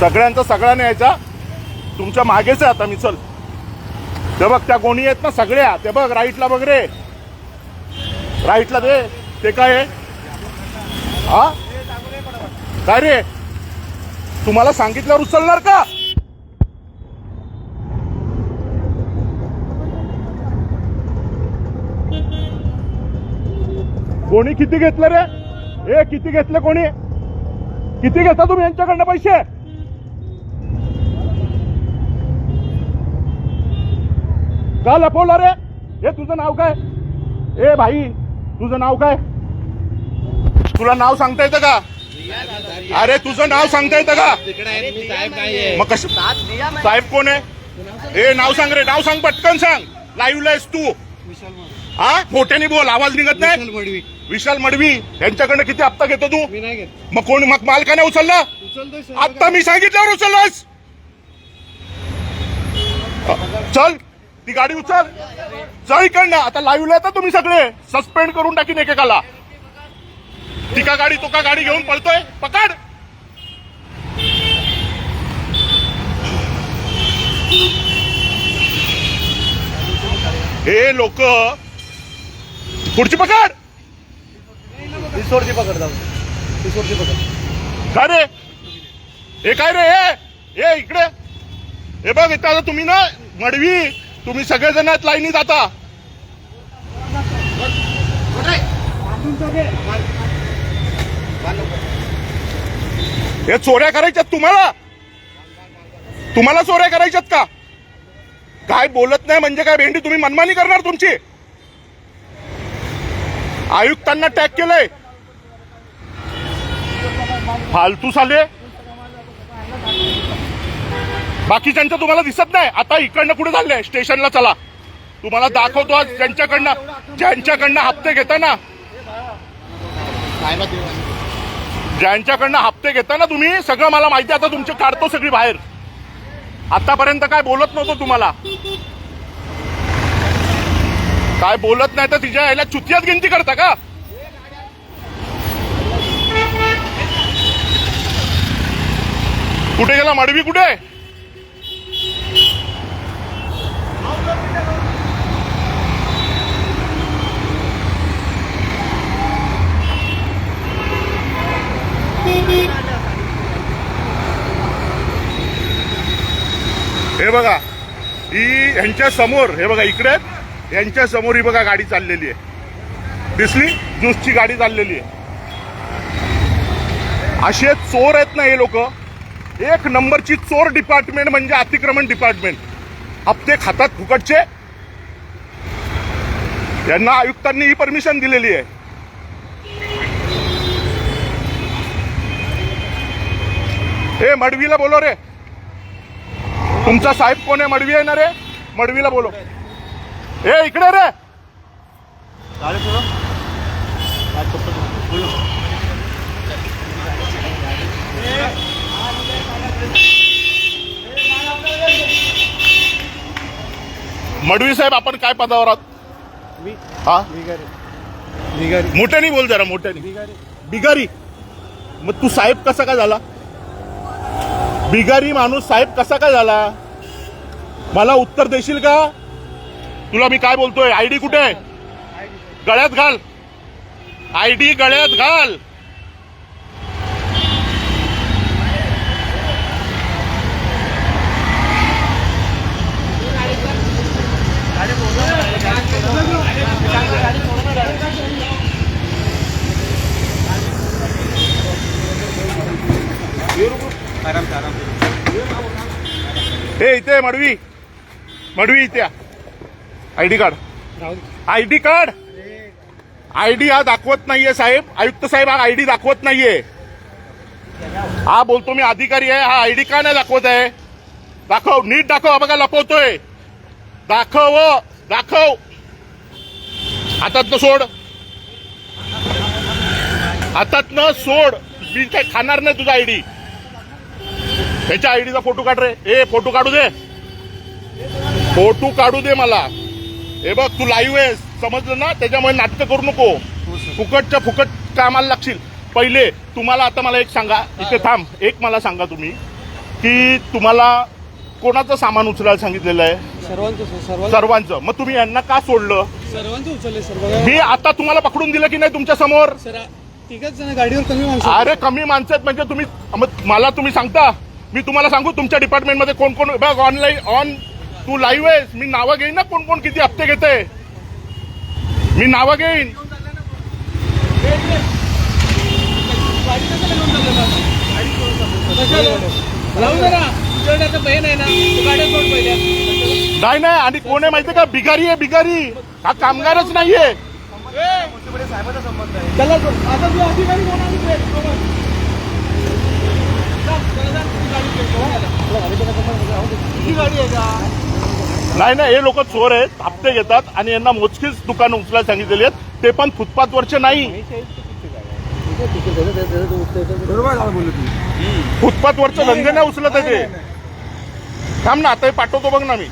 सगळ्यांचा सगळ्याने यायचा. तुमच्या मागेच आहे आता मी चल. ते बघ त्या कोणी आहेत ना सगळ्या. ते बघ राईटला बघ रे. राईटला दे. ते काय आहे? हा? काय रे? तुम्हाला सांगितल्यावर उचलणार का? कोणी किती घेतलं रे? ए किती घेतलं कोणी किती घेता तुम्ही यांच्याकडनं पैसे? का लपवला रे. हे तुझं नाव काय? ए भाई तुझं नाव काय? तुला नाव सांगता येतं का? अरे तुझं नाव सांगता येतं का? मग कश? साहेब कोण आहे? ए नाव सांग रे नाव सांग पटकन सांग. लाईव्ह आहेस तू. हा? मोठ्याने बोल आवाज निघत नाही? विशाल मडवी. यांच्याकडनं किती हप्ता घेतो तू? नाही मग कोण मग मालकाने उचलला? उचलतोय सर. आता मी सांगितल्यावर उचललास चल. ती गाडी उचल. चल इकडनं आता लाईव्हला येतात तुम्ही सगळे. सस्पेंड करून टाकीन एकेकाला. ती का गाडी तो का गाडी घेऊन पळतोय. पकड. हे लोक पुढची पकड. पकड जाऊ. पकड. काय रे? हे काय रे? हे? हे इकडे. हे बघ इथं आता तुम्ही ना मडवी. तुम्ही सगळेजण आहेत लाईनी जाता हे चोऱ्या करायच्यात तुम्हाला? तुम्हाला चोऱ्या करायच्यात का? काय बोलत नाही म्हणजे काय भेंडी तुम्ही मनमानी करणार तुमची? आयुक्तांना टॅग केलंय. फालतू साले. बाकीच्यांचं तुम्हाला दिसत नाही आता इकडनं कुठे चाललंय स्टेशनला चला. तुम्हाला दाखवतो आज ज्यांच्याकडनं ज्यांच्याकडनं हप्ते घेताना ज्यांच्याकडनं हप्ते घेता ना तुम्ही सगळं मला माहिती आता तुमचे काढतो सगळी बाहेर. आतापर्यंत काय बोलत नव्हतो तुम्हाला. काय बोलत नाही तर तिच्या यायला चुतियात गिनती करता का? कुठे गेला मडवी कुठे? हे बघा ही ह्यांच्या समोर हे बघा इकडे यांच्या समोर ही बघा गाडी चाललेली आहे. दिसली? ज्यूसची गाडी चाललेली आहे. असे चोर आहेत ना हे लोक. एक नंबरची चोर डिपार्टमेंट म्हणजे अतिक्रमण डिपार्टमेंट. हप्ते खातात फुकटचे. यांना आयुक्तांनी ही परमिशन दिलेली आहे. ए मडवीला बोलो रे. तुमचा साहेब कोण आहे? मडवी आहे ना रे? मडवीला बोलो. ए इकडे रे! मडवी साहेब आपण काय पदावर आहात? हा? मोठ्याने बोल जरा मोठ्याने. बिगारी. बिगारी. मग तू साहेब कसा काय झाला? बिगारी माणूस साहेब कसा काय झाला? मला उत्तर देशील का? तुला मी काय बोलतोय? आयडी कुठे आहे? गळ्यात घाल. आयडी गळ्यात घाल. हे इथे मडवी. मडवी इथे आयडी कार्ड. राहू दे. ID card? आयडी हा दाखवत नाहीये साहेब. आयुक्त साहेब हा आयडी दाखवत नाहीये. हा बोलतो मी अधिकारी आहे हा आयडी का नाही दाखवत आहे? दाखव नीट दाखव हा बघा लपवतोय. दाखव दाखव. हातात सोड. हातात सोड. मी काय खाणार नाही तुझा आयडी त्याच्या आयडीचा फोटो काढ रे. ए फोटो काढू दे. फोटो काढू दे मला. हे बघ तू लाईव्ह आहेस. समजलं ना? त्याच्यामुळे नाटकं करू नको. फुकटच्या फुकट कामाला लागशील. पहिले तुम्हाला आता मला एक सांगा. इथे थांब. एक मला सांगा तुम्ही की तुम्हाला कोणाचं सामान उचलायला सांगितलेलं आहे? सर्वांचं सर, सर्वांचं. सर्वांचं. मग तुम्ही यांना का सोडलं? सर्वांचं उचलले मी आता तुम्हाला पकडून दिलं की नाही तुमच्यासमोर? सर तिघच जण गाडीवर कमी माणसं अरे कमी माणसं आहेत म्हणजे तुम्ही मग मला तुम्ही सांगता? मी तुम्हाला सांगू तुमच्या डिपार्टमेंटमध्ये कोण कोण बघ ऑनलाईन ऑन तू लाईव्ह आहेस. मी नावं घेईन ना कोण कोण किती हप्ते घेते. मी नावं घेईन. नाही नाही आणि कोण आहे माहितीये का? बिगारी आहे बिगारी. हा कामगारच नाहीये. त्याला सोड. आता तू अधिकारी कोण आहे तिथे? बघा. जा, चला जा, तुझी गाडी घे. बघा. तुझी गाडी आहे का नाही नाही हे लोक चोर आहेत हप्ते घेतात आणि यांना मोजकीच दुकानं उचलायला सांगितलेली आहेत. ते पण फुटपाथवरचे नाही. फुटपाथ वरचं धंदे नाही उचलत आहे ते थांब ना आता हे पाठवतो बघ ना मी.